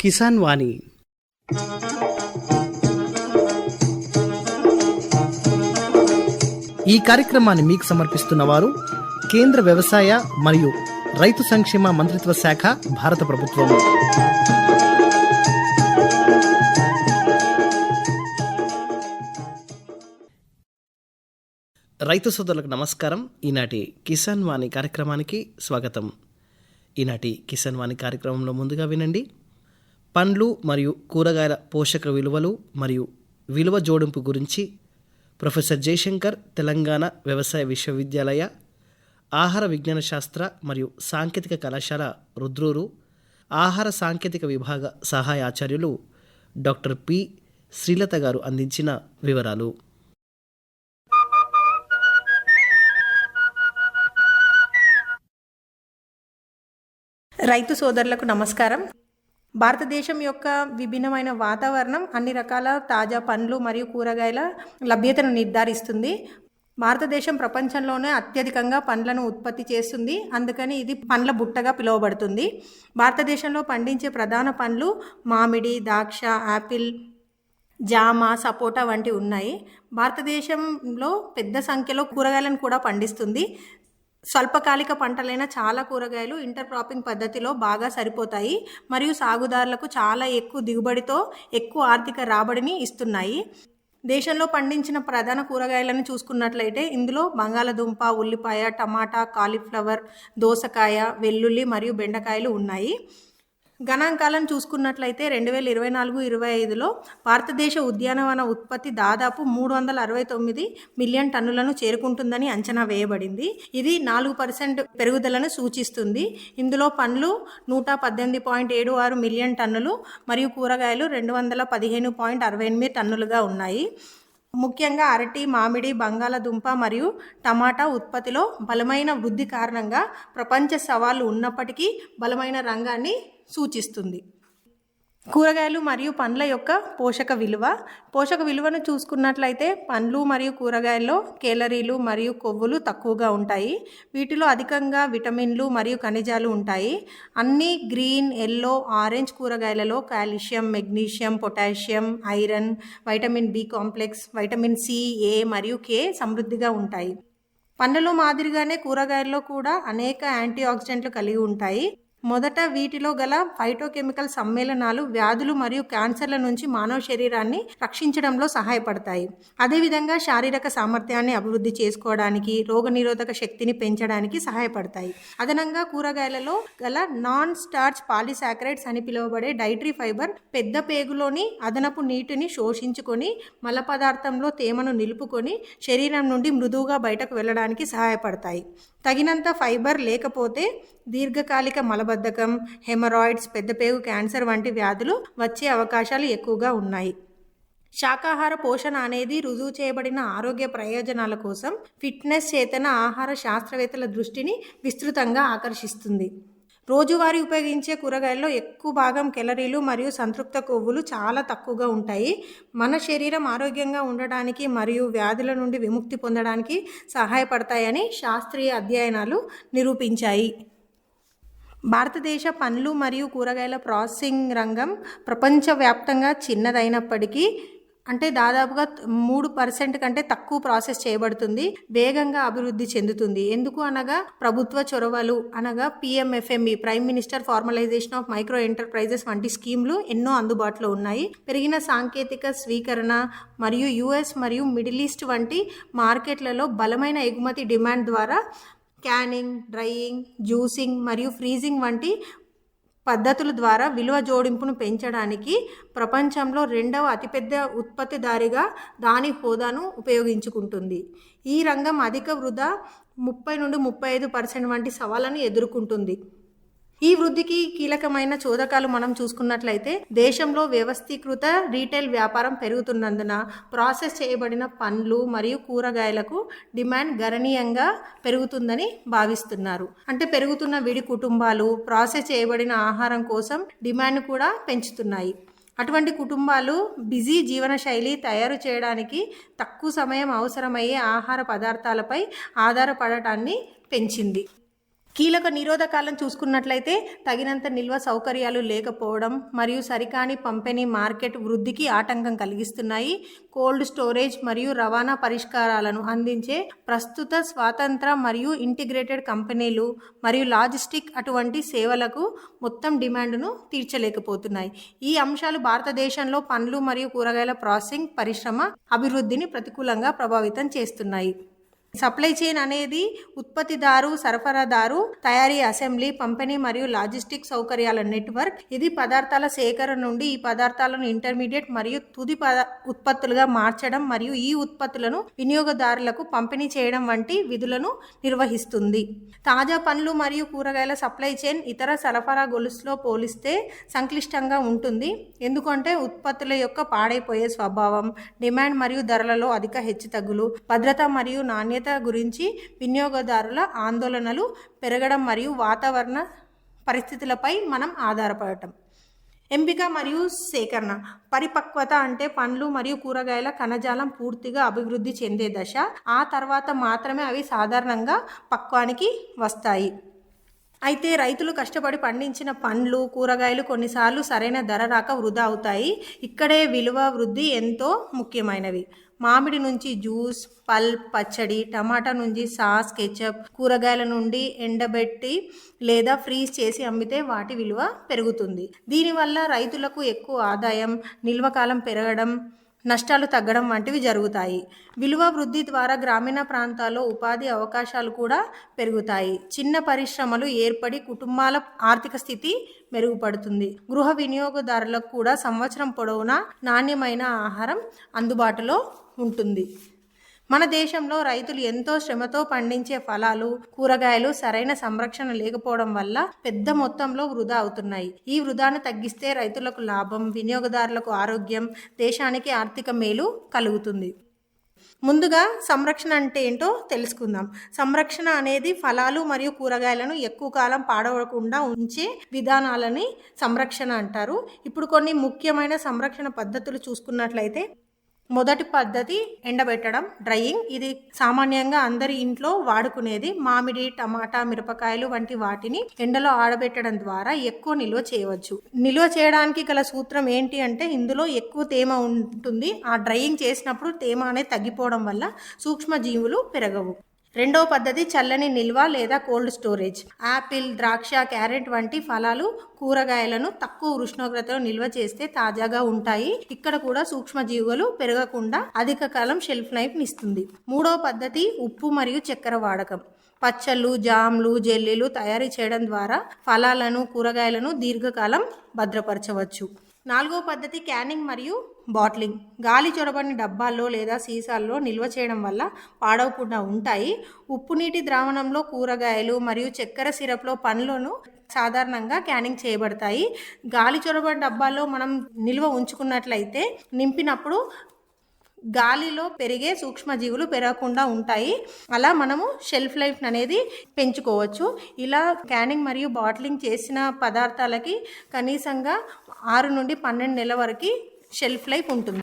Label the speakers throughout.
Speaker 1: కిసాన్ వాణి. ఈ కార్యక్రమాన్ని మీకు సమర్పిస్తున్న వారు కేంద్ర వ్యవసాయ మరియు రైతు సంక్షేమ మంత్రిత్వ శాఖ భారత ప్రభుత్వం. రైతు సోదరులకు నమస్కారం. ఈనాటి కిసాన్ వాణి కార్యక్రమానికి స్వాగతం. ఈనాటి కిసాన్ వాణి కార్యక్రమంలో ముందుగా వినండి. పండ్లు మరియు కూరగాయల పోషక విలువలు మరియు విలువ జోడింపు గురించి ప్రొఫెసర్ జయశంకర్ తెలంగాణ వ్యవసాయ విశ్వవిద్యాలయ ఆహార విజ్ఞాన శాస్త్ర మరియు సాంకేతిక కళాశాల రుద్రూరు ఆహార సాంకేతిక విభాగ సహాయ ఆచార్యులు డాక్టర్ పి. శ్రీలత గారు అందించిన వివరాలు.
Speaker 2: రైతు సోదరులకు నమస్కారం. భారతదేశం యొక్క విభిన్నమైన వాతావరణం అన్ని రకాల తాజా పండ్లు మరియు కూరగాయల లభ్యతను నిర్ధారిస్తుంది. భారతదేశం ప్రపంచంలోనే అత్యధికంగా పండ్లను ఉత్పత్తి చేస్తుంది. అందుకని ఇది పండ్ల బుట్టగా పిలువబడుతుంది. భారతదేశంలో పండించే ప్రధాన పండ్లు మామిడి ద్రాక్ష యాపిల్ జామ సపోటా వంటి ఉన్నాయి. భారతదేశంలో పెద్ద సంఖ్యలో కూరగాయలను కూడా పండిస్తుంది. స్వల్పకాలిక పంటలైన చాలా కూరగాయలు ఇంటర్ క్రాపింగ్ పద్ధతిలో బాగా సరిపోతాయి మరియు సాగుదారులకు చాలా ఎక్కువ దిగుబడితో ఎక్కువ ఆర్థిక రాబడిని ఇస్తున్నాయి. దేశంలో పండించిన ప్రధాన కూరగాయలను చూసుకున్నట్లయితే ఇందులో బంగాళదుంప ఉల్లిపాయ టమాటా కాలీఫ్లవర్ దోసకాయ వెల్లుల్లి మరియు బెండకాయలు ఉన్నాయి. గణాంకాలను చూసుకున్నట్లయితే రెండు వేల ఇరవై నాలుగు ఇరవై ఐదులో భారతదేశ ఉద్యానవన ఉత్పత్తి దాదాపు మూడు వందల అరవై తొమ్మిది మిలియన్ టన్నులను చేరుకుంటుందని అంచనా వేయబడింది. ఇది నాలుగు పర్సెంట్ పెరుగుదలను సూచిస్తుంది. ఇందులో పండ్లు నూట పద్దెనిమిది పాయింట్ ఏడు ఆరు మిలియన్ టన్నులు మరియు కూరగాయలు రెండు వందల పదిహేను పాయింట్ అరవై ఎనిమిది టన్నులుగా ఉన్నాయి. ముఖ్యంగా అరటి మామిడి బంగాళదుంప మరియు టమాటా ఉత్పత్తిలో బలమైన వృద్ధి కారణంగా ప్రపంచ సవాళ్ళు ఉన్నప్పటికీ బలమైన రంగాన్ని సూచిస్తుంది. కూరగాయలు మరియు పండ్ల యొక్క పోషక విలువ. పోషక విలువను చూసుకున్నట్లయితే పండ్లు మరియు కూరగాయల్లో కేలరీలు మరియు కొవ్వులు తక్కువగా ఉంటాయి. వీటిలో అధికంగా విటమిన్లు మరియు ఖనిజాలు ఉంటాయి. అన్ని గ్రీన్ ఎల్లో ఆరెంజ్ కూరగాయలలో calcium magnesium potassium iron vitamin B complex vitamin C A మరియు కే సమృద్ధిగా ఉంటాయి. పండ్లలో మాదిరిగానే కూరగాయల్లో కూడా అనేక యాంటీ ఆక్సిడెంట్లు కలిగి ఉంటాయి. మొదట వీటిలో గల ఫైటోకెమికల్ సమ్మేళనాలు వ్యాధులు మరియు క్యాన్సర్ల నుంచి మానవ శరీరాన్ని రక్షించడంలో సహాయపడతాయి. అదేవిధంగా శారీరక సామర్థ్యాన్ని అభివృద్ధి చేసుకోవడానికి రోగనిరోధక శక్తిని పెంచడానికి సహాయపడతాయి. అదనంగా కూరగాయలలో గల నాన్ స్టార్చ్ పాలిసాక్రైడ్స్ అని పిలువబడే డైటరీ ఫైబర్ పెద్ద పేగులోని అదనపు నీటిని శోషించుకొని మల పదార్థంలో తేమను నిలుపుకొని శరీరం నుండి మృదువుగా బయటకు వెళ్ళడానికి సహాయపడతాయి. తగినంత ఫైబర్ లేకపోతే దీర్ఘకాలిక మలబద్ధకం హెమరాయిడ్స్ పెద్దపేగు క్యాన్సర్ వంటి వ్యాధులు వచ్చే అవకాశాలు ఎక్కువగా ఉన్నాయి. శాకాహార పోషణ అనేది రుజువు చేయబడిన ఆరోగ్య ప్రయోజనాల కోసం ఫిట్నెస్ చేతన ఆహార శాస్త్రవేత్తల దృష్టిని విస్తృతంగా ఆకర్షిస్తుంది. రోజువారీ ఉపయోగించే కూరగాయల్లో ఎక్కువ భాగం కెలరీలు మరియు సంతృప్త కొవ్వులు చాలా తక్కువగా ఉంటాయి. మన శరీరం ఆరోగ్యంగా ఉండడానికి మరియు వ్యాధుల నుండి విముక్తి పొందడానికి సహాయపడతాయని శాస్త్రీయ అధ్యయనాలు నిరూపించాయి. భారతదేశ పండ్లు మరియు కూరగాయల ప్రాసెసింగ్ రంగం ప్రపంచవ్యాప్తంగా చిన్నదైనప్పటికీ అంటే దాదాపుగా మూడు పర్సెంట్ కంటే తక్కువ ప్రాసెస్ చేయబడుతుంది వేగంగా అభివృద్ధి చెందుతుంది. ఎందుకు అనగా ప్రభుత్వ చొరవలు అనగా PMFME prime minister formalisation of micro enterprises వంటి స్కీమ్లు ఎన్నో అందుబాటులో ఉన్నాయి. పెరిగిన సాంకేతిక స్వీకరణ మరియు యుఎస్ మరియు మిడిల్ ఈస్ట్ వంటి మార్కెట్లలో బలమైన ఎగుమతి డిమాండ్ ద్వారా క్యానింగ్ డ్రైయింగ్ జ్యూసింగ్ మరియు ఫ్రీజింగ్ వంటి పద్ధతుల ద్వారా విలువ జోడింపును పెంచడానికి ప్రపంచంలో రెండవ అతిపెద్ద ఉత్పత్తిదారిగా దాని హోదాను ఉపయోగించుకుంటుంది. ఈ రంగం అధిక వృధా ముప్పై నుండి ముప్పై ఐదు పర్సెంట్ వంటి సవాళ్ళను ఎదుర్కొంటుంది. ఈ వృద్ధికి కీలకమైన చోదకాలు మనం చూసుకున్నట్లయితే దేశంలో వ్యవస్థీకృత రీటైల్ వ్యాపారం పెరుగుతున్నందున ప్రాసెస్ చేయబడిన పండ్లు మరియు కూరగాయలకు డిమాండ్ గణనీయంగా పెరుగుతుందని భావిస్తున్నారు. అంటే పెరుగుతున్న విడి కుటుంబాలు ప్రాసెస్ చేయబడిన ఆహారం కోసం డిమాండ్ కూడా పెంచుతున్నాయి. అటువంటి కుటుంబాలు బిజీ జీవనశైలి తయారు చేయడానికి తక్కువ సమయం అవసరమయ్యే ఆహార పదార్థాలపై ఆధారపడటాన్ని పెంచింది. కీలక నిరోధకాలను చూసుకున్నట్లయితే తగినంత నిల్వ సౌకర్యాలు లేకపోవడం మరియు సరికాని పంపిణీ మార్కెట్ వృద్ధికి ఆటంకం కలిగిస్తున్నాయి. కోల్డ్ స్టోరేజ్ మరియు రవాణా పరిష్కారాలను అందించే ప్రస్తుత స్వాతంత్ర మరియు ఇంటిగ్రేటెడ్ కంపెనీలు మరియు లాజిస్టిక్ అటువంటి సేవలకు మొత్తం డిమాండ్ను తీర్చలేకపోతున్నాయి. ఈ అంశాలు భారతదేశంలో పండ్లు మరియు కూరగాయల ప్రాసెసింగ్ పరిశ్రమ అభివృద్ధిని ప్రతికూలంగా ప్రభావితం చేస్తున్నాయి. సప్లై చైన్ అనేది ఉత్పత్తిదారు సరఫరాదారు తయారీ అసెంబ్లీ పంపిణీ మరియు లాజిస్టిక్ సౌకర్యాల నెట్వర్క్. ఇది పదార్థాల సేకరణ నుండి ఈ పదార్థాలను ఇంటర్మీడియట్ మరియు తుది పద ఉత్పత్తులుగా మార్చడం మరియు ఈ ఉత్పత్తులను వినియోగదారులకు పంపిణీ చేయడం వంటి విధులను నిర్వహిస్తుంది. తాజా పండ్లు మరియు కూరగాయల సప్లై చైన్ ఇతర సరఫరా గొలుసులో పోలిస్తే సంక్లిష్టంగా ఉంటుంది. ఎందుకంటే ఉత్పత్తుల యొక్క పాడైపోయే స్వభావం డిమాండ్ మరియు ధరలలో అధిక హెచ్చుతగ్గులు భద్రత మరియు నాణ్యత గురించి వినియోగదారుల ఆందోళనలు పెరగడం మరియు వాతావరణ పరిస్థితులపై మనం ఆధారపడటం. ఎంపిక మరియు సేకరణ. పరిపక్వత అంటే పండ్లు మరియు కూరగాయల కణజాలం పూర్తిగా అభివృద్ధి చెందే దశ. ఆ తర్వాత మాత్రమే అవి సాధారణంగా పక్వానికి వస్తాయి. అయితే రైతులు కష్టపడి పండించిన పండ్లు కూరగాయలు కొన్నిసార్లు సరైన ధర రాక వృధా అవుతాయి. ఇక్కడే విలువ వృద్ధి ఎంతో ముఖ్యమైనవి. మామిడి నుంచి జ్యూస్ పల్ప్ పచ్చడి టమాటా నుంచి సాస్ కెచప్ కూరగాయల నుండి ఎండబెట్టి లేదా ఫ్రీజ్ చేసి అమ్మితే వాటి విలువ పెరుగుతుంది. దీనివల్ల రైతులకు ఎక్కువ ఆదాయం నిల్వకాలం పెరగడం నష్టాలు తగ్గడం వంటివి జరుగుతాయి. విలువ వృద్ధి ద్వారా గ్రామీణ ప్రాంతాల్లో ఉపాధి అవకాశాలు కూడా పెరుగుతాయి. చిన్న పరిశ్రమలు ఏర్పడి కుటుంబాల ఆర్థిక స్థితి మెరుగుపడుతుంది. గృహ వినియోగదారులకు కూడా సంవత్సరం పొడవునా నాణ్యమైన ఆహారం అందుబాటులో ఉంటుంది. మన దేశంలో రైతులు ఎంతో శ్రమతో పండించే ఫలాలు కూరగాయలు సరైన సంరక్షణ లేకపోవడం వల్ల పెద్ద మొత్తంలో వృధా అవుతున్నాయి. ఈ వృధాను తగ్గిస్తే రైతులకు లాభం వినియోగదారులకు ఆరోగ్యం దేశానికి ఆర్థిక మేలు కలుగుతుంది. ముందుగా సంరక్షణ అంటే ఏంటో తెలుసుకుందాం. సంరక్షణ అనేది ఫలాలు మరియు కూరగాయలను ఎక్కువ కాలం పాడవకుండా ఉంచే విధానాలని సంరక్షణ అంటారు. ఇప్పుడు కొన్ని ముఖ్యమైన సంరక్షణ పద్ధతులు చూసుకున్నట్లయితే మొదటి పద్ధతి ఎండబెట్టడం డ్రైయింగ్. ఇది సామాన్యంగా అందరి ఇంట్లో వాడుకునేది మామిడి టమాటా మిరపకాయలు వంటి వాటిని ఎండలో ఆడబెట్టడం ద్వారా ఎక్కువ నిల్వ చేయవచ్చు. నిల్వ చేయడానికి గల సూత్రం ఏంటి అంటే ఇందులో ఎక్కువ తేమ ఉంటుంది. ఆ డ్రైయింగ్ చేసినప్పుడు తేమ అనేది తగ్గిపోవడం వల్ల సూక్ష్మజీవులు పెరగవు. రెండవ పద్ధతి చల్లని నిల్వ లేదా కోల్డ్ స్టోరేజ్. యాపిల్ ద్రాక్ష క్యారెట్ వంటి ఫలాలు కూరగాయలను తక్కువ ఉష్ణోగ్రతలో నిల్వ చేస్తే తాజాగా ఉంటాయి. ఇక్కడ కూడా సూక్ష్మజీవులు పెరగకుండా అధిక కాలం షెల్ఫ్ లైఫ్ ఇస్తుంది మూడవ పద్ధతి ఉప్పు మరియు చక్కెర వాడకం. పచ్చళ్ళు జామ్లు జెల్లీలు తయారు చేయడం ద్వారా ఫలాలను కూరగాయలను దీర్ఘకాలం భద్రపరచవచ్చు. నాలుగో పద్ధతి క్యానింగ్ మరియు బాట్లింగ్. గాలి చొరబడిన డబ్బాల్లో లేదా సీసాల్లో నిల్వ చేయడం వల్ల పాడవకుండా ఉంటాయి. ఉప్పు నీటి ద్రావణంలో కూరగాయలు మరియు చక్కెర సిరప్లో పండ్లను సాధారణంగా క్యానింగ్ చేయబడతాయి. గాలి చొరబడిన డబ్బాల్లో మనం నిల్వ ఉంచుకున్నట్లయితే నింపినప్పుడు గాలిలో పెరిగే సూక్ష్మజీవులు పెరగకుండా ఉంటాయి. అలా మనము షెల్ఫ్ లైఫ్ అనేది పెంచుకోవచ్చు. ఇలా క్యానింగ్ మరియు బాటిలింగ్ చేసిన పదార్థాలకి కనీసంగా ఆరు నుండి పన్నెండు నెలల వరకు షెల్ఫ్ లైఫ్ ఉంటుంది.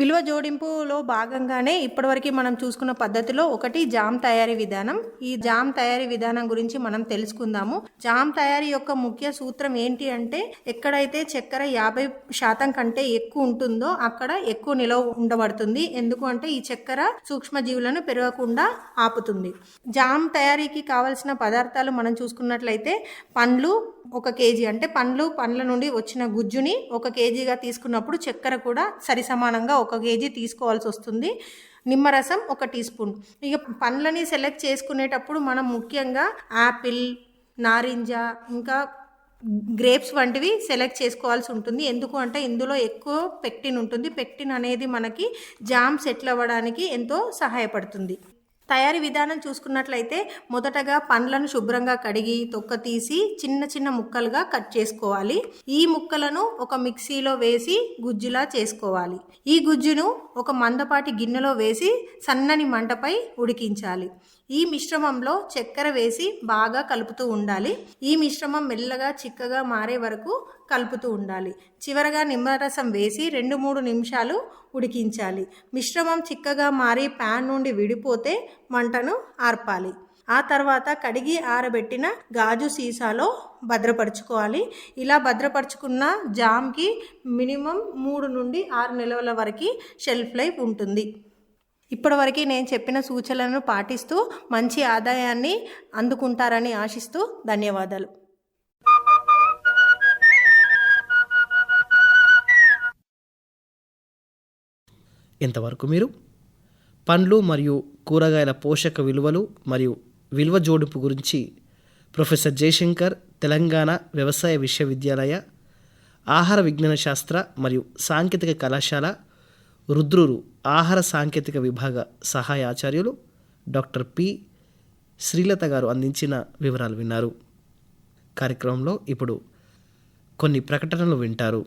Speaker 2: విలువ జోడింపులో భాగంగానే ఇప్పటివరకు మనం చూసుకున్న పద్ధతిలో ఒకటి జామ్ తయారీ విధానం. ఈ జామ్ తయారీ విధానం గురించి మనం తెలుసుకుందాము. జామ్ తయారీ యొక్క ముఖ్య సూత్రం ఏంటి అంటే ఎక్కడైతే చక్కెర యాభై శాతం కంటే ఎక్కువ ఉంటుందో అక్కడ ఎక్కువ నిలవ ఉండబడుతుంది. ఎందుకు అంటే ఈ చక్కెర సూక్ష్మజీవులను పెరగకుండా ఆపుతుంది. జామ్ తయారీకి కావలసిన పదార్థాలు మనం చూసుకున్నట్లయితే పండ్లు ఒక కేజీ అంటే పండ్లు పండ్ల నుండి వచ్చిన గుజ్జుని ఒక కేజీగా తీసుకున్నప్పుడు చక్కెర కూడా సరి సమానంగా ఒక కేజీ తీసుకోవాల్సి వస్తుంది. నిమ్మరసం ఒక టీ స్పూన్. ఇక పండ్లని సెలెక్ట్ చేసుకునేటప్పుడు మనం ముఖ్యంగా యాపిల్ నారింజ ఇంకా గ్రేప్స్ వంటివి సెలెక్ట్ చేసుకోవాల్సి ఉంటుంది. ఎందుకు అంటే ఇందులో ఎక్కువ పెక్టిన్ ఉంటుంది. పెక్టిన్ అనేది మనకి జామ్ సెటిల్ అవ్వడానికి ఎంతో సహాయపడుతుంది. తయారీ విధానం చూసుకున్నట్లయితే మొదటగా పండ్లను శుభ్రంగా కడిగి తొక్క తీసి చిన్న చిన్న ముక్కలుగా కట్ చేసుకోవాలి. ఈ ముక్కలను ఒక మిక్సీలో వేసి గుజ్జులా చేసుకోవాలి. ఈ గుజ్జును ఒక మందపాటి గిన్నెలో వేసి సన్నని మంటపై ఉడికించాలి. ఈ మిశ్రమంలో చక్కెర వేసి బాగా కలుపుతూ ఉండాలి. ఈ మిశ్రమం మెల్లగా చిక్కగా మారే వరకు కలుపుతూ ఉండాలి. చివరగా నిమ్మరసం వేసి రెండు మూడు నిమిషాలు ఉడికించాలి. మిశ్రమం చిక్కగా మారి ప్యాన్ నుండి విడిపోతే మంటను ఆర్పాలి. ఆ తర్వాత కడిగి ఆరబెట్టిన గాజు సీసాలో భద్రపరుచుకోవాలి. ఇలా భద్రపరుచుకున్న జామ్కి మినిమం మూడు నుండి ఆరు నెలల వరకు షెల్ఫ్ లైఫ్ ఉంటుంది. ఇప్పటివరకు నేను చెప్పిన సూచనలను పాటిస్తూ మంచి ఆదాయాన్ని అందుకుంటారని ఆశిస్తూ ధన్యవాదాలు.
Speaker 1: ఇంతవరకు మీరు పండ్లు మరియు కూరగాయల పోషక విలువలు మరియు విలువ జోడింపు గురించి ప్రొఫెసర్ జయశంకర్ తెలంగాణ వ్యవసాయ విశ్వవిద్యాలయ ఆహార విజ్ఞాన శాస్త్ర మరియు సాంకేతిక కళాశాల రుద్రురు ఆహార సాంకేతిక విభాగ సహాయ ఆచార్యులు డాక్టర్ పి. శ్రీలత గారు అందించిన వివరాలు విన్నారు. కార్యక్రమంలో ఇప్పుడు కొన్ని ప్రకటనలు వింటారు.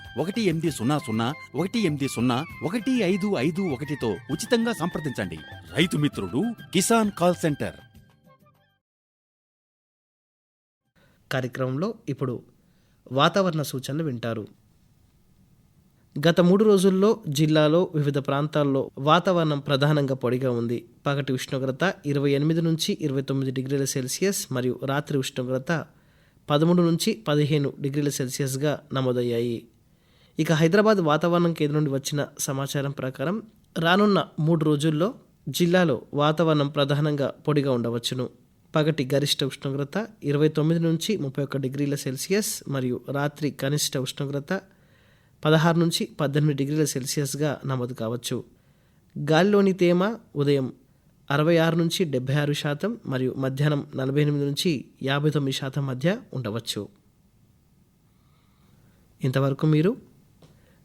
Speaker 3: ఒకటి ఎనిమిది సున్నా సున్నా ఒకటి ఎనిమిది సున్నా ఒకటి ఐదు ఐదు ఒకటితో ఉచితంగా సంప్రదించండి. రైతు మిత్రుడు కిసాన్ కాల్ సెంటర్.
Speaker 1: కార్యక్రమంలో ఇప్పుడు వాతావరణ సూచనలు వింటారు. గత మూడు రోజుల్లో జిల్లాలో వివిధ ప్రాంతాల్లో వాతావరణం ప్రధానంగా పొడిగా ఉంది. పగటి ఉష్ణోగ్రత ఇరవై ఎనిమిది నుంచి ఇరవై తొమ్మిది డిగ్రీల సెల్సియస్ మరియు రాత్రి ఉష్ణోగ్రత పదమూడు నుంచి పదిహేను డిగ్రీల సెల్సియస్గా నమోదయ్యాయి. ఇక హైదరాబాద్ వాతావరణం కేంద్రం నుండి వచ్చిన సమాచారం ప్రకారం రానున్న మూడు రోజుల్లో జిల్లాలో వాతావరణం ప్రధానంగా పొడిగా ఉండవచ్చును. పగటి గరిష్ట ఉష్ణోగ్రత ఇరవై తొమ్మిది నుంచి ముప్పై ఒక్క డిగ్రీల సెల్సియస్ మరియు రాత్రి కనిష్ట ఉష్ణోగ్రత పదహారు నుంచి పద్దెనిమిది డిగ్రీల సెల్సియస్గా నమోదు కావచ్చు. గాలిలోని తేమ ఉదయం అరవై ఆరు నుంచి డెబ్బై ఆరు శాతం మరియు మధ్యాహ్నం నలభై ఎనిమిది నుంచి యాభై తొమ్మిది శాతం మధ్య ఉండవచ్చు. ఇంతవరకు మీరు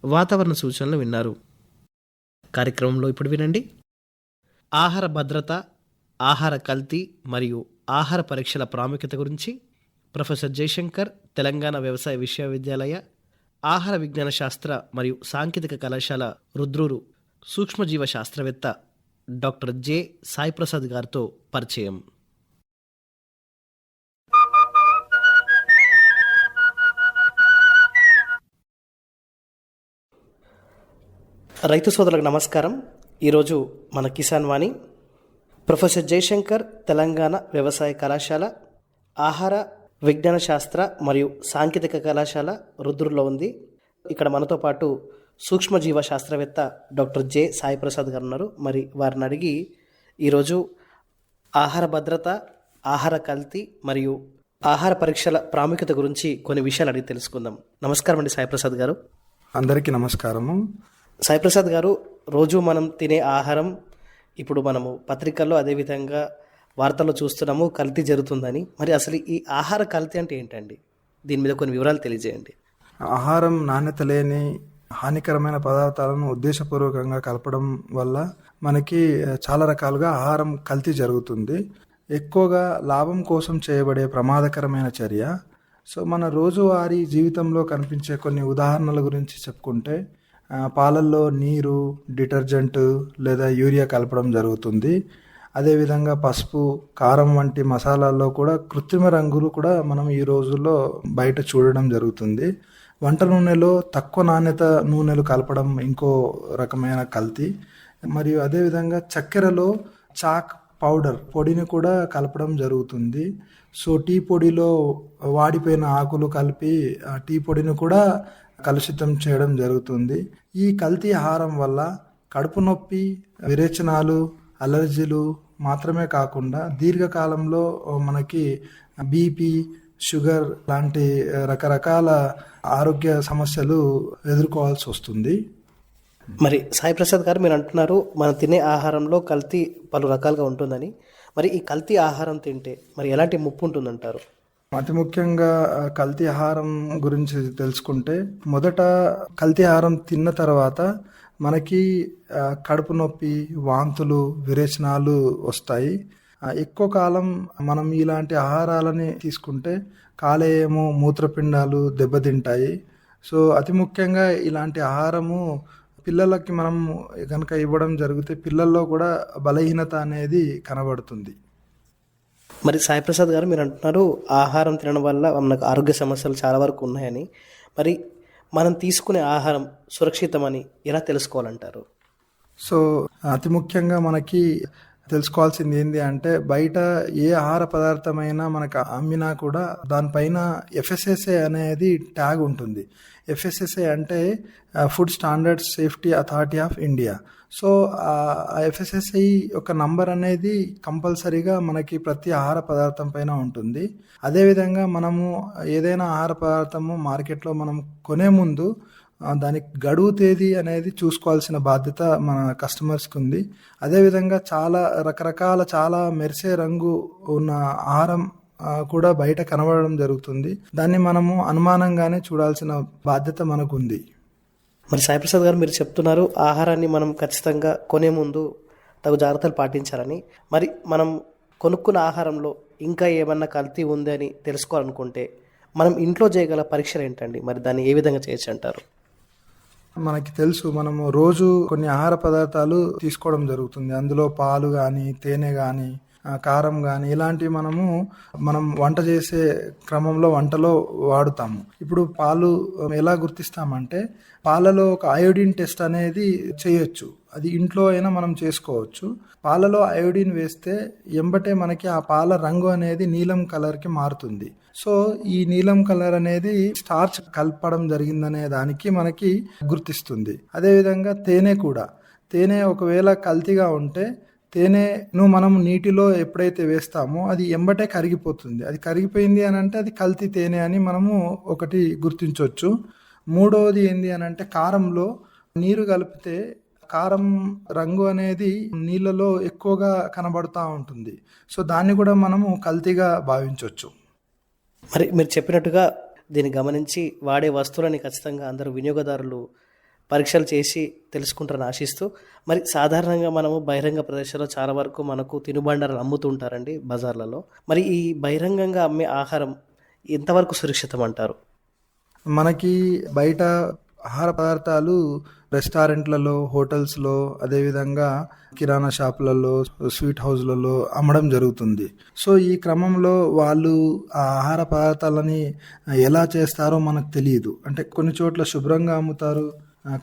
Speaker 1: వాతావరణ సూచనలు విన్నారు. కార్యక్రమంలో ఇప్పుడు వినండి. ఆహార భద్రత ఆహార కల్తీ మరియు ఆహార పరీక్షల ప్రాముఖ్యత గురించి ప్రొఫెసర్ జయశంకర్ తెలంగాణ వ్యవసాయ విశ్వవిద్యాలయ ఆహార విజ్ఞాన శాస్త్ర మరియు సాంకేతిక కళాశాల రుద్రూరు సూక్ష్మజీవ శాస్త్రవేత్త డాక్టర్ జె సాయిప్రసాద్ గారితో పరిచయం. రైతు సోదరులకు నమస్కారం. ఈరోజు మన కిసాన్ వాణి ప్రొఫెసర్ జయశంకర్ తెలంగాణ వ్యవసాయ కళాశాల ఆహార విజ్ఞాన శాస్త్ర మరియు సాంకేతిక కళాశాల రుద్రుల్లో ఉంది. ఇక్కడ మనతో పాటు సూక్ష్మజీవ శాస్త్రవేత్త డాక్టర్ జె. సాయి ప్రసాద్ గారు ఉన్నారు మరి వారిని అడిగి ఈరోజు ఆహార భద్రత ఆహార కల్తీ మరియు ఆహార పరీక్షల ప్రాముఖ్యత గురించి కొన్ని విషయాలు అడిగి తెలుసుకుందాం. నమస్కారం అండి సాయి ప్రసాద్ గారు.
Speaker 4: అందరికీ నమస్కారము.
Speaker 1: సాయిప్రసాద్ గారు రోజు మనం తినే ఆహారం ఇప్పుడు మనము పత్రికల్లో అదేవిధంగా వార్తల్లో చూస్తున్నాము కల్తీ జరుగుతుందని. మరి అసలు ఈ ఆహార కల్తీ అంటే ఏంటండి? దీని మీద కొన్ని వివరాలు తెలియజేయండి.
Speaker 4: ఆహారం నాణ్యత లేని హానికరమైన పదార్థాలను ఉద్దేశపూర్వకంగా కలపడం వల్ల మనకి చాలా రకాలుగా ఆహారం కల్తీ జరుగుతుంది. ఎక్కువగా లాభం కోసం చేయబడే ప్రమాదకరమైన చర్య. సో మన రోజువారీ జీవితంలో కనిపించే కొన్ని ఉదాహరణల గురించి చెప్పుకుంటే పాలల్లో నీరు డిటర్జెంట్ లేదా యూరియా కలపడం జరుగుతుంది. అదేవిధంగా పసుపు కారం వంటి మసాలాల్లో కూడా కృత్రిమ రంగులు కూడా మనం ఈ రోజుల్లో బయట చూడడం జరుగుతుంది. వంట నూనెలో తక్కువ నాణ్యత నూనెలు కలపడం ఇంకో రకమైన కల్తీ. మరియు అదేవిధంగా చక్కెరలో చాక్ పౌడర్ పొడిని కూడా కలపడం జరుగుతుంది. సో టీ పొడిలో వాడిపోయిన ఆకులు కలిపి టీ పొడిని కూడా కలుషితం చేయడం జరుగుతుంది. ఈ కల్తీ ఆహారం వల్ల కడుపు నొప్పి విరేచనాలు అలర్జీలు మాత్రమే కాకుండా దీర్ఘకాలంలో మనకి బీపీ షుగర్ లాంటి రకరకాల ఆరోగ్య సమస్యలు ఎదుర్కోవాల్సి వస్తుంది.
Speaker 1: మరి సాయి ప్రసాద్ గారు మీరు అంటున్నారు మనం తినే ఆహారంలో కల్తీ పలు రకాలుగా ఉంటుందని. మరి ఈ కల్తీ ఆహారం తింటే మరి ఎలాంటి ముప్పు ఉంటుందంటారు?
Speaker 4: అతి ముఖ్యంగా కల్తీ ఆహారం గురించి తెలుసుకుంటే మొదట కల్తీ ఆహారం తిన్న తర్వాత మనకి కడుపు నొప్పి వాంతులు విరేచనాలు వస్తాయి. ఎక్కువ కాలం మనం ఇలాంటి ఆహారాలని తీసుకుంటే కాలేయము మూత్రపిండాలు దెబ్బతింటాయి. సో అతి ముఖ్యంగా ఇలాంటి ఆహారము పిల్లలకి మనం కనుక ఇవ్వడం జరిగితే పిల్లల్లో కూడా బలహీనత అనేది కనబడుతుంది.
Speaker 1: మరి సాయిప్రసాద్ గారు మీరు అంటున్నారు ఆహారం తినడం వల్ల మనకు ఆరోగ్య సమస్యలు చాలా వరకు ఉన్నాయని. మరి మనం తీసుకునే ఆహారం సురక్షితమని ఎలా తెలుసుకోవాలంటారు?
Speaker 4: సో అతి ముఖ్యంగా మనకి తెలుసుకోవాల్సింది ఏంటి అంటే బయట ఏ ఆహార పదార్థమైనా మనకు అమ్మినా కూడా దానిపైన ఎఫ్ఎస్ఎస్ఏ అనేది ట్యాగ్ ఉంటుంది. ఎఫ్ఎస్ఎస్ఏ అంటే food standard safety authority of India. So FSSI యొక్క నంబర్ అనేది కంపల్సరీగా మనకి ప్రతి ఆహార పదార్థం పైన ఉంటుంది. అదేవిధంగా మనము ఏదైనా ఆహార పదార్థము మార్కెట్లో మనం కొనే ముందు దానికి గడువు తేదీ అనేది చూసుకోవాల్సిన బాధ్యత మన కస్టమర్స్కి ఉంది. అదేవిధంగా చాలా రకరకాల చాలా మెరిసే రంగు ఉన్న ఆహారం కూడా బయట కనబడడం జరుగుతుంది. దాన్ని మనము అనుమానంగానే చూడాల్సిన బాధ్యత మనకు ఉంది.
Speaker 1: మరి సాయిప్రసాద్ గారు మీరు చెప్తున్నారు ఆహారాన్ని మనం ఖచ్చితంగా కొనే ముందు తగు జాగ్రత్తలు పాటించాలని. మరి మనం కొనుక్కున్న ఆహారంలో ఇంకా ఏమన్నా కల్తీ ఉంది అని తెలుసుకోవాలనుకుంటే మనం ఇంట్లో చేయగల పరీక్షలు ఏంటండి? మరి దాన్ని ఏ విధంగా చేయొచ్చు అంటారు?
Speaker 4: మనకి తెలుసు మనము రోజు కొన్ని ఆహార పదార్థాలు తీసుకోవడం జరుగుతుంది. అందులో పాలు కానీ తేనె కానీ కారం కానీ ఇలాంటివి మనము మనం వంట చేసే క్రమంలో వంటలో వాడుతాము. ఇప్పుడు పాలు ఎలా గుర్తిస్తామంటే పాలలో ఒక అయోడిన్ టెస్ట్ అనేది చేయొచ్చు. అది ఇంట్లో అయినా మనం చేసుకోవచ్చు. పాలలో అయోడిన్ వేస్తే ఎంబటే మనకి ఆ పాల రంగు అనేది నీలం కలర్కి మారుతుంది. సో ఈ నీలం కలర్ అనేది స్టార్చ్ కలపడం జరిగిందనే దానికి మనకి గుర్తిస్తుంది. అదేవిధంగా తేనె కూడా. తేనె ఒకవేళ కల్తీగా ఉంటే తేనెను మనం నీటిలో ఎప్పుడైతే వేస్తామో అది ఎంబటే కరిగిపోతుంది. అది కరిగిపోయింది అని అంటే అది కల్తీ తేనె అని మనము ఒకటి గుర్తించవచ్చు మూడవది ఏంటి అని అంటే కారంలో నీరు కలిపితే కారం రంగు అనేది నీళ్ళలో ఎక్కువగా కనబడుతూ ఉంటుంది. సో దాన్ని కూడా మనము కల్తీగా భావించవచ్చు
Speaker 1: మరి మీరు చెప్పినట్టుగా దీన్ని గమనించి వాడే వస్తువులని ఖచ్చితంగా అందరూ వినియోగదారులు పరీక్షలు చేసి తెలుసుకుంటారని ఆశిస్తూ మరి సాధారణంగా మనము బహిరంగ ప్రదేశాల్లో చాలా వరకు మనకు తినుబండారాలు అమ్ముతుంటారండి బజార్లలో. మరి ఈ బహిరంగంగా అమ్మే ఆహారం ఎంతవరకు సురక్షితం అంటారు?
Speaker 4: మనకి బయట ఆహార పదార్థాలు రెస్టారెంట్లలో హోటల్స్లో అదేవిధంగా కిరాణా షాపులలో స్వీట్ హౌస్లలో అమ్మడం జరుగుతుంది. సో ఈ క్రమంలో వాళ్ళు ఆ ఆహార పదార్థాలని ఎలా చేస్తారో మనకు తెలియదు. అంటే కొన్ని చోట్ల శుభ్రంగా అమ్ముతారు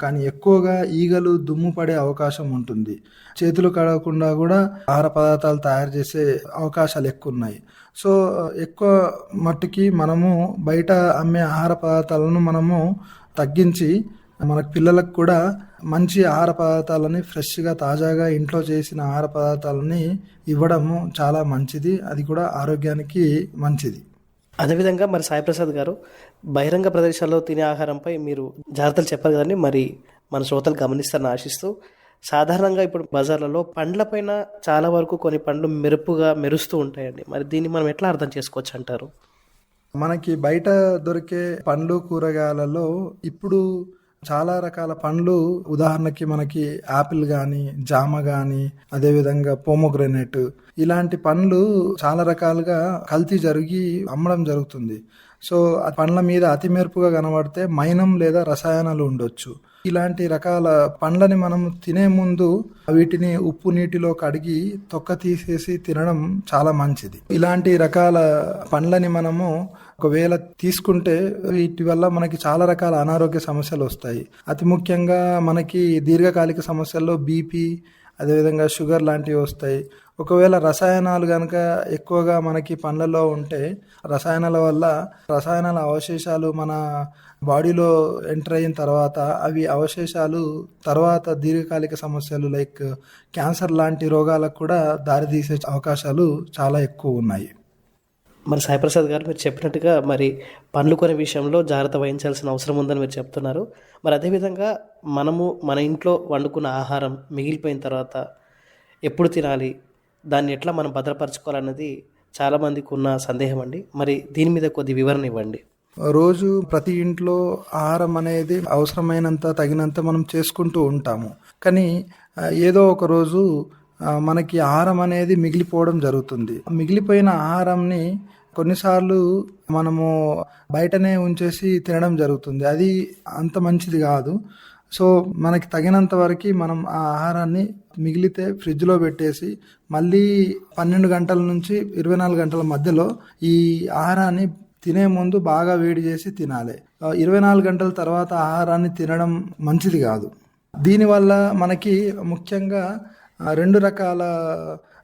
Speaker 4: కానీ ఎక్కువగా ఈగలు దుమ్ము పడే అవకాశం ఉంటుంది. చేతులు కడగకుండా కూడా ఆహార పదార్థాలు తయారు చేసే అవకాశాలు ఎక్కువ ఉన్నాయి సో ఎక్కువ మట్టుకి మనము బయట అమ్మే ఆహార పదార్థాలను మనము తగ్గించి మన పిల్లలకు కూడా మంచి ఆహార పదార్థాలని ఫ్రెష్గా తాజాగా ఇంట్లో చేసిన ఆహార పదార్థాలని ఇవ్వడము చాలా మంచిది. అది కూడా ఆరోగ్యానికి మంచిది.
Speaker 1: అదేవిధంగా మరి సాయిప్రసాద్ గారు బహిరంగ ప్రదేశాల్లో తినే ఆహారంపై మీరు జాగ్రత్తలు చెప్పారు కదండి. మరి మన శ్రోతలు గమనిస్తారని ఆశిస్తూ సాధారణంగా ఇప్పుడు బజార్లలో పండ్లపైన చాలా వరకు కొన్ని పండ్లు మెరుపుగా మెరుస్తూ ఉంటాయండి. మరి దీన్ని మనం ఎట్లా అర్థం చేసుకోవచ్చు అంటారు?
Speaker 4: మనకి బయట దొరికే పండ్లు కూరగాయలలో ఇప్పుడు చాలా రకాల పండ్లు ఉదాహరణకి మనకి యాపిల్ కానీ జామ కానీ అదేవిధంగా పోమోగ్రెనేట్ ఇలాంటి పండ్లు చాలా రకాలుగా కల్తీ జరిగి అమ్మడం జరుగుతుంది. సో ఆ పండ్ల మీద అతి మెరుపుగా కనబడితే మైనం లేదా రసాయనాలు ఉండొచ్చు. ఇలాంటి రకాల పండ్లని మనం తినే ముందు వీటిని ఉప్పు నీటిలో కడిగి తొక్క తీసేసి తినడం చాలా మంచిది. ఇలాంటి రకాల పండ్లని మనము ఒకవేళ తీసుకుంటే వీటి వల్ల మనకి చాలా రకాల అనారోగ్య సమస్యలు వస్తాయి. అతి ముఖ్యంగా మనకి దీర్ఘకాలిక సమస్యల్లో బీపీ అదేవిధంగా షుగర్ లాంటివి వస్తాయి. ఒకవేళ రసాయనాలు కనుక ఎక్కువగా మనకి పండ్లలో ఉంటే రసాయనాల వల్ల రసాయనాల అవశేషాలు మన బాడీలో ఎంటర్ అయిన తర్వాత అవి అవశేషాలు తర్వాత దీర్ఘకాలిక సమస్యలు లైక్ క్యాన్సర్ లాంటి రోగాలకు కూడా దారితీసే అవకాశాలు చాలా ఎక్కువ ఉన్నాయి.
Speaker 1: మరి సాయిప్రసాద్ గారు మీరు చెప్పినట్టుగా మరి పండ్లు కొనే విషయంలో జాగ్రత్త వహించాల్సిన అవసరం ఉందని మీరు చెప్తున్నారు. మరి అదేవిధంగా మనము మన ఇంట్లో వండుకున్న ఆహారం మిగిలిపోయిన తర్వాత ఎప్పుడు తినాలి? దాన్ని ఎట్లా మనం భద్రపరచుకోవాలన్నది చాలామందికి ఉన్న సందేహం అండి. మరి దీని మీద కొద్ది వివరణ ఇవ్వండి.
Speaker 4: రోజు ప్రతి ఇంట్లో ఆహారం అనేది అవసరమైనంత తగినంత మనం చేసుకుంటూ ఉంటాము. కానీ ఏదో ఒక రోజు మనకి ఆహారం అనేది మిగిలిపోవడం జరుగుతుంది. మిగిలిపోయిన ఆహారంని కొన్నిసార్లు మనము బయటనే ఉంచేసి తినడం జరుగుతుంది. అది అంత మంచిది కాదు. సో మనకి తగినంత వరకు మనం ఆ ఆహారాన్ని మిగిలితే ఫ్రిడ్జ్లో పెట్టేసి మళ్ళీ పన్నెండు గంటల నుంచి ఇరవై నాలుగు గంటల మధ్యలో ఈ ఆహారాన్ని తినే ముందు బాగా వేడి చేసి తినాలి. ఇరవై నాలుగు గంటల తర్వాత ఆహారాన్ని తినడం మంచిది కాదు. దీనివల్ల మనకి ముఖ్యంగా రెండు రకాల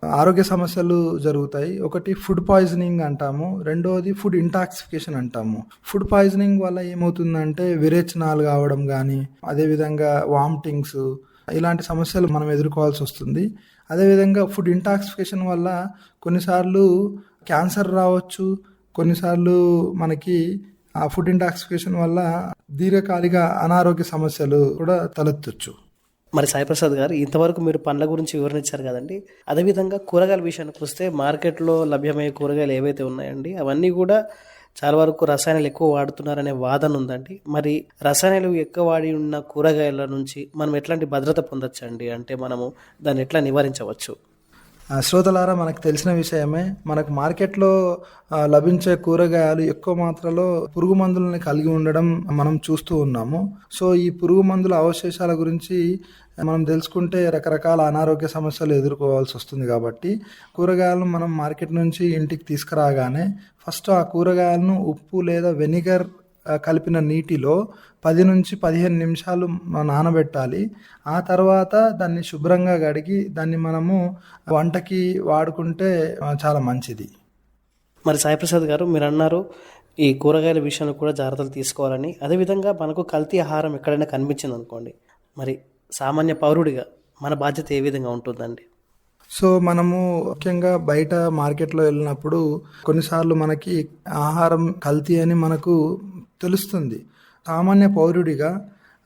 Speaker 4: ఆరోగ్య సమస్యలు జరుగుతాయి. ఒకటి ఫుడ్ పాయిజనింగ్ అంటాము. రెండవది ఫుడ్ ఇంటాక్సిఫికేషన్ అంటాము. ఫుడ్ పాయిజనింగ్ వల్ల ఏమవుతుందంటే విరేచనాలు కావడం కానీ అదేవిధంగా వామిటింగ్స్ ఇలాంటి సమస్యలు మనం ఎదుర్కోవాల్సి వస్తుంది. అదేవిధంగా ఫుడ్ ఇంటాక్సిఫికేషన్ వల్ల కొన్నిసార్లు క్యాన్సర్ రావచ్చు. కొన్నిసార్లు మనకి ఆ ఫుడ్ ఇంటాక్సిఫికేషన్ వల్ల దీర్ఘకాలిక అనారోగ్య సమస్యలు కూడా తలెత్తొచ్చు.
Speaker 1: మరి సాయిప్రసాద్ గారు ఇంతవరకు మీరు పండ్ల గురించి వివరణ ఇచ్చారు కదండి. అదేవిధంగా కూరగాయల విషయానికి వస్తే మార్కెట్లో లభ్యమయ్యే కూరగాయలు ఏవైతే ఉన్నాయండి అవన్నీ కూడా చాలా వరకు రసాయనాలు ఎక్కువ వాడుతున్నారనే వాదన ఉందండి. మరి రసాయనాలు ఎక్కువ వాడి ఉన్న కూరగాయల నుంచి మనం ఎట్లాంటి భద్రత పొందొచ్చండి? అంటే మనము దాన్ని ఎట్లా నివారించవచ్చు?
Speaker 4: శ్రోతలారా మనకు తెలిసిన విషయమే మనకు మార్కెట్లో లభించే కూరగాయలు ఎక్కువ మాత్రలో పురుగు మందులని కలిగి ఉండడం మనం చూస్తూ ఉన్నాము. సో ఈ పురుగు మందుల అవశేషాల గురించి మనం తెలుసుకుంటే రకరకాల అనారోగ్య సమస్యలు ఎదుర్కోవాల్సి వస్తుంది కాబట్టి కూరగాయలను మనం మార్కెట్ నుంచి ఇంటికి తీసుకురాగానే ఫస్ట్ ఆ కూరగాయలను ఉప్పు లేదా వెనిగర్ కలిపిన నీటిలో పది నుంచి పదిహేను నిమిషాలు నానబెట్టాలి. ఆ తర్వాత దాన్ని శుభ్రంగా కడిగి దాన్ని మనము వంటకి వాడుకుంటే చాలా మంచిది.
Speaker 1: మరి సాయిప్రసాద్ గారు మీరు అన్నారు ఈ కూరగాయల విషయంలో కూడా జాగ్రత్తలు తీసుకోవాలని. అదేవిధంగా మనకు కల్తీ ఆహారం ఎక్కడైనా కనిపించింది అనుకోండి మరి సామాన్య పౌరుడిగా మన బాధ్యత ఏ విధంగా ఉంటుందండి?
Speaker 4: సో మనము ముఖ్యంగా బయట మార్కెట్లో వెళ్ళినప్పుడు కొన్నిసార్లు మనకి ఆహారం కల్తీ అని మనకు తెలుస్తుంది. సామాన్య పౌరుడిగా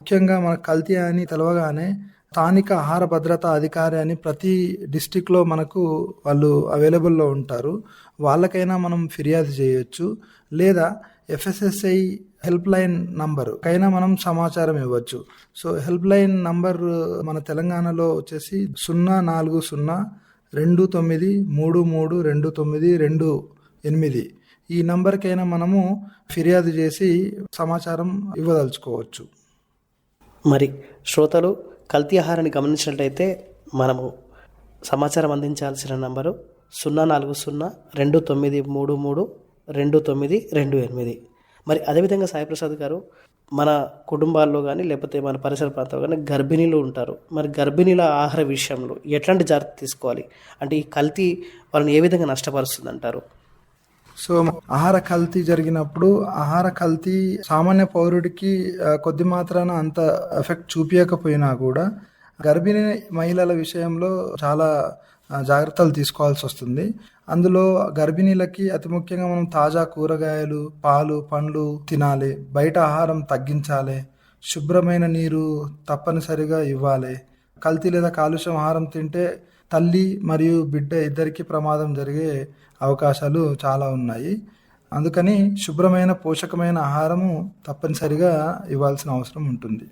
Speaker 4: ముఖ్యంగా మన కల్తీ అని తెలవగానే స్థానిక ఆహార భద్రతా అధికారి అని ప్రతి డిస్టిక్లో మనకు వాళ్ళు అవైలబుల్లో ఉంటారు. వాళ్ళకైనా మనం ఫిర్యాదు చేయొచ్చు. లేదా ఎఫ్ఎస్ఎస్ఐ హెల్ప్ లైన్ నంబర్ కైనా మనం సమాచారం ఇవ్వచ్చు. సో హెల్ప్ లైన్ నంబర్ మన తెలంగాణలో వచ్చేసి సున్నా నాలుగు సున్నా రెండు తొమ్మిది మూడు మూడు రెండు తొమ్మిది రెండు ఎనిమిది. ఈ నంబర్కైనా మనము ఫిర్యాదు చేసి సమాచారం ఇవ్వదలుచుకోవచ్చు.
Speaker 1: మరి శ్రోతలు కల్తీ ఆహారాన్ని గమనించినట్లయితే మనము సమాచారం అందించాల్సిన నంబరు సున్నా నాలుగు సున్నా రెండు తొమ్మిది మూడు మూడు రెండు తొమ్మిది రెండు ఎనిమిది. మరి అదేవిధంగా సాయిప్రసాద్ గారు మన కుటుంబాల్లో కానీ లేకపోతే మన పరిసర ప్రాంతాల్లో కానీ గర్భిణీలు ఉంటారు. మరి గర్భిణీల ఆహార విషయంలో ఎట్లాంటి జాగ్రత్త తీసుకోవాలి? అంటే ఈ కల్తీ వాళ్ళని ఏ విధంగా నష్టపరుస్తుంది అంటారు
Speaker 4: సో ఆహార కల్తీ జరిగినప్పుడు ఆహార కల్తీ సామాన్య పౌరుడికి కొద్ది మాత్రాన అంత ఎఫెక్ట్ చూపించకపోయినా కూడా గర్భిణీ మహిళల విషయంలో చాలా జాగ్రత్తలు తీసుకోవాల్సి వస్తుంది. అందులో గర్భిణీలకి అతి ముఖ్యంగా మనం తాజా కూరగాయలు పాలు పండ్లు తినాలి. బయట ఆహారం తగ్గించాలి. శుభ్రమైన నీరు తప్పనిసరిగా ఇవ్వాలి. కల్తీ లేదా కాలుష్యం ఆహారం తింటే తల్లి మరియు బిడ్డ ఇద్దరికి ప్రమాదం జరిగే అవకాశాలు చాలా ఉన్నాయి. అందుకని శుభ్రమైన పోషకమైన ఆహారము తప్పనిసరిగా ఇవ్వాల్సిన అవసరం ఉంటుంది.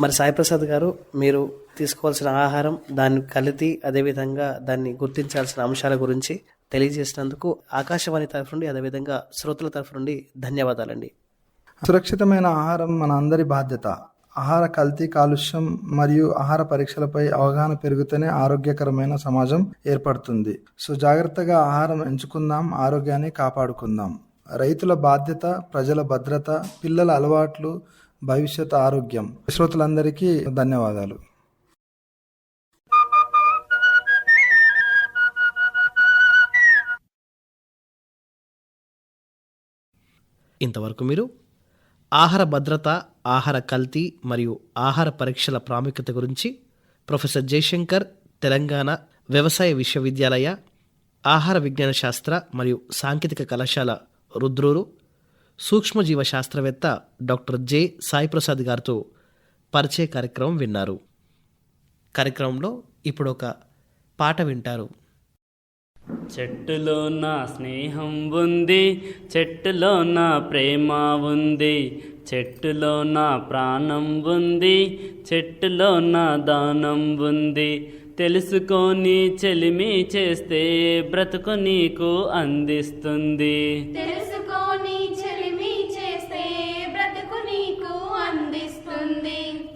Speaker 1: మరి సాయిప్రసాద్ గారు మీరు తీసుకోవాల్సిన ఆహారం దాన్ని కలితి అదేవిధంగా దాన్ని గుర్తించాల్సిన అంశాల గురించి తెలియజేసినందుకు ఆకాశవాణి తరఫు నుండి అదేవిధంగా శ్రోతల తరఫు నుండి ధన్యవాదాలండి.
Speaker 4: సురక్షితమైన ఆహారం మన అందరి బాధ్యత. ఆహార కల్తీ కాలుష్యం మరియు ఆహార పరీక్షలపై అవగాహన పెరిగితేనే ఆరోగ్యకరమైన సమాజం ఏర్పడుతుంది. సో జాగ్రత్తగా ఆహారం ఎంచుకుందాం ఆరోగ్యాన్ని కాపాడుకుందాం. రైతుల బాధ్యత ప్రజల భద్రత పిల్లల అలవాట్లు భవిష్యత్ ఆరోగ్యం. శ్రోతలందరికీ ధన్యవాదాలు.
Speaker 1: ఇంతవరకు మీరు ఆహార భద్రత ఆహార కల్తీ మరియు ఆహార పరీక్షల ప్రాముఖ్యత గురించి ప్రొఫెసర్ జయశంకర్ తెలంగాణ వ్యవసాయ విశ్వవిద్యాలయ ఆహార విజ్ఞాన శాస్త్ర మరియు సాంకేతిక కళాశాల రుద్రూరు సూక్ష్మజీవ శాస్త్రవేత్త డాక్టర్ జె సాయిప్రసాద్ గారితో పరిచయ కార్యక్రమం విన్నారు. కార్యక్రమంలో ఇప్పుడు ఒక పాట వింటారు.
Speaker 5: చెట్టులో నా స్నేహం ఉంది చెట్టులో నా ప్రేమ ఉంది చెట్టులో నా ప్రాణం ఉంది చెట్టులో నా దానం ఉంది. తెలుసుకొని చెలిమి చేస్తే బ్రతుకు నీకు అందిస్తుంది.
Speaker 6: తెలుసు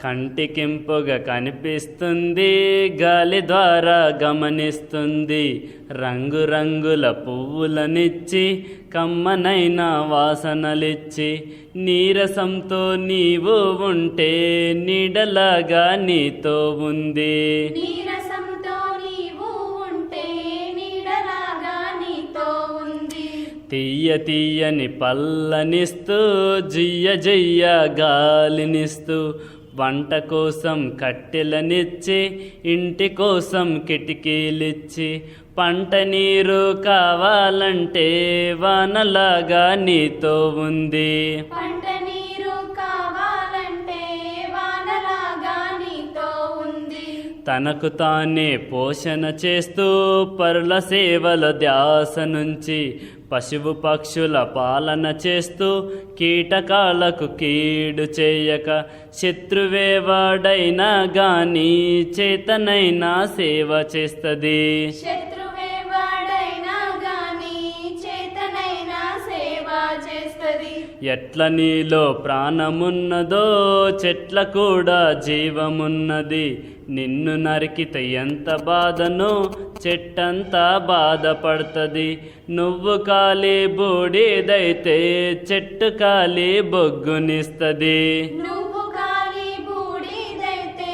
Speaker 5: కంటికింపుగా కనిపిస్తుంది గాలి ద్వారా గమనిస్తుంది. రంగురంగుల పువ్వులనిచ్చి కమ్మనైన వాసనలిచ్చి నీరసంతో నీవు ఉంటే నీడలాగా నీతో ఉంది.
Speaker 6: నీరసంతో నీవు ఉంటే నీడలాగా నీతో ఉంది.
Speaker 5: తీయ తీయని పల్లనిస్తూ జియ్య జయ్య గాలినిస్తూ వంట కోసం కట్టెలనిచ్చి ఇంటి కోసం కిటికీలిచ్చి పంట నీరు కావాలంటే వానలాగా నీతో ఉంది.
Speaker 6: పంట నీరు కావాలంటే వానలాగా నీతో ఉంది.
Speaker 5: తనకు తానే పోషణ చేస్తూ పరుల సేవల ధ్యాస నుంచి పశువు పక్షుల పాలన చేస్తూ కీటకాలకు కీడు చేయక శత్రువేవాడైనా
Speaker 6: గాని చేతనైనా సేవ చేస్తుంది.
Speaker 5: ఎట్ల నీలో ప్రాణమున్నదో చెట్ల కూడా జీవమున్నది. నిన్ను నరికితే ఎంత బాధనో చెట్టంతా బాధపడుతుంది. నువ్వు కాలి బూడిదైతే చెట్టు కాలి బొగ్గునిస్తుంది.
Speaker 6: నువ్వు కాలి బూడిదైతే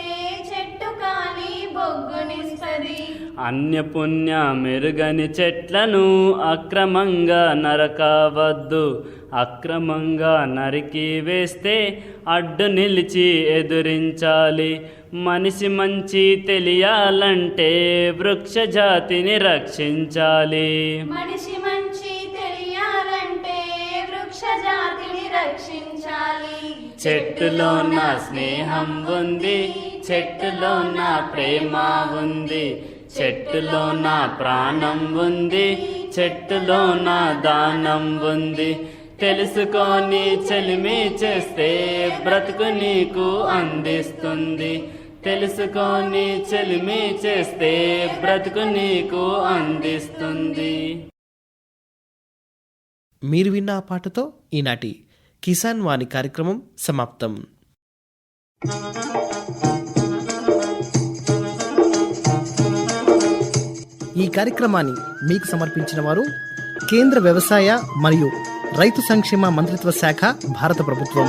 Speaker 6: చెట్టు కాలి బొగ్గునిస్తది.
Speaker 5: అన్యపుణ్య మెరుగని చెట్లను అక్రమంగా నరకవద్దు. అక్రమంగా నరికి వేస్తే అడ్డు నిలిచి ఎదురించాలి. మనిషి మంచి తెలియాలంటే వృక్ష జాతిని రక్షించాలి.
Speaker 6: మనిషి మంచి తెలియాలంటే వృక్ష జాతిని రక్షించాలి.
Speaker 5: చెట్టులో నా స్నేహం ఉంది చెట్టులో నా ప్రేమ ఉంది చెట్టులో నా ప్రాణం ఉంది చెట్టులో నా దానం ఉంది. తెలుసుకొని చెలిమి చేస్తే బ్రతుకు నీకు అందిస్తుంది. తెలుసుకొని చెలిమి చేస్తే బ్రతుకు నీకు అందిస్తుంది.
Speaker 1: మీరు విన్న ఆ పాటతో ఈనాటి కిసాన్ వాణి కార్యక్రమం సమాప్తం. ఈ కార్యక్రమాన్ని మీకు సమర్పించిన వారు కేంద్ర వ్యవసాయ మరియు
Speaker 7: రైతు సంక్షేమ మంత్రిత్వ శాఖ భారత ప్రభుత్వం.